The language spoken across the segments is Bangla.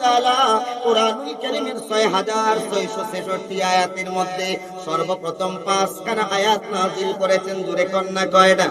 তাআলা কোরআনুল কারীমের 6666 আয়াতের মধ্যে সর্বপ্রথম পাঁচখানা আয়াত নাজিল করেছেন দূরে কন্যা কয়টা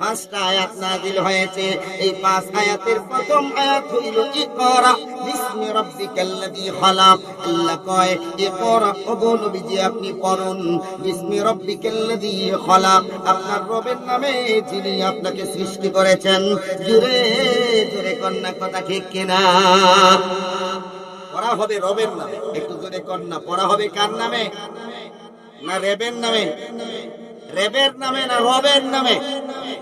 পাঁচটা আয়াত নাযিল হয়েছে। এই পাঁচ আয়াতের প্রথম আয়াত হইল, ইকরা বিসমি রাব্বিকাল্লাযী খালাক। আল্লাহ কয়, ইকরা। ওগো নবীজি, আপনি পড়ুন, বিসমি রাব্বিকাল্লাযী খালাক। আপনার রবের নামে যিনি আপনাকে সৃষ্টি করেছেন জুরে জুরে কন্যা কথা ঠিক কিনা? পড়া হবে রবের নামে, একটু জোরে কন্যা, পড়া হবে কার নামে? না রেবের নামে? রেবের নামে না রবের নামে?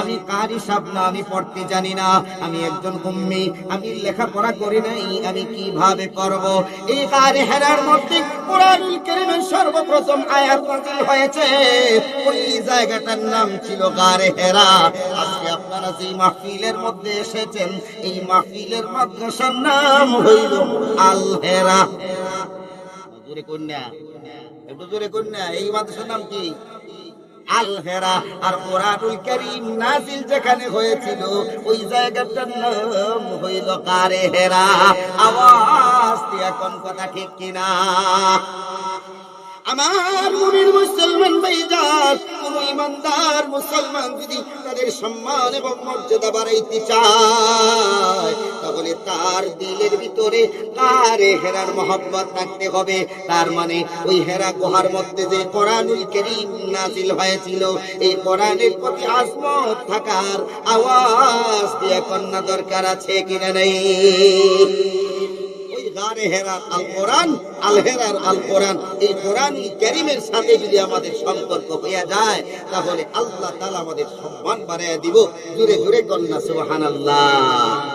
আমি কারি সাহেব আমি পড়তে জানি না। আমি একজন উম্মি, আমি লেখাপড়া করি নাই, আমি কীভাবে করব? এই গারে হেরার মধ্যে সর্বপ্রথম আয়াত হয়েছে। ওই জায়গাটার নাম ছিল গারে হেরা। আজকে আপনারা যে মাহফিলের মধ্যে এসেছেন, এই মাহফিলের মাদ্রাসার নাম হইল আল হেরা। জোরে কন্যা, একটু জোরে কন্যা, এই মাদ্রাসার নাম কি? আর কোরআনুল করিম নাজিল যেখানে হয়েছিল, ওই জায়গাটার নাম হইল কারে হেরা আওয়াজ এখন কথা ঠিক কিনা? আমার মুমিন মুসলমান ভাইজান, কোন ইমানদার মুসলমান যদি তাদের সম্মান এবং মর্যাদা বাড়াইতে চায়, তাহলে তার দিলের ভিতরে কারে হেরার মহব্বত থাকতে হবে। তার মানে ওই হেরা গুহার মধ্যে যে কোরআনুল কারীম নাজিল হয়েছিল, এই কোরআনের প্রতি আজমত থাকার আওয়াজ দিয়ে কন্যা দরকার আছে কিনা নেই? এই ক্যারিমের সাথে যদি আমাদের সম্পর্ক হইয়া যায়, তাহলে আল্লাহ তালা আমাদের সম্মান বাড়াইয়া দিব। জুড়ে জুড়ে কন্যা সুবহানাল্লাহ।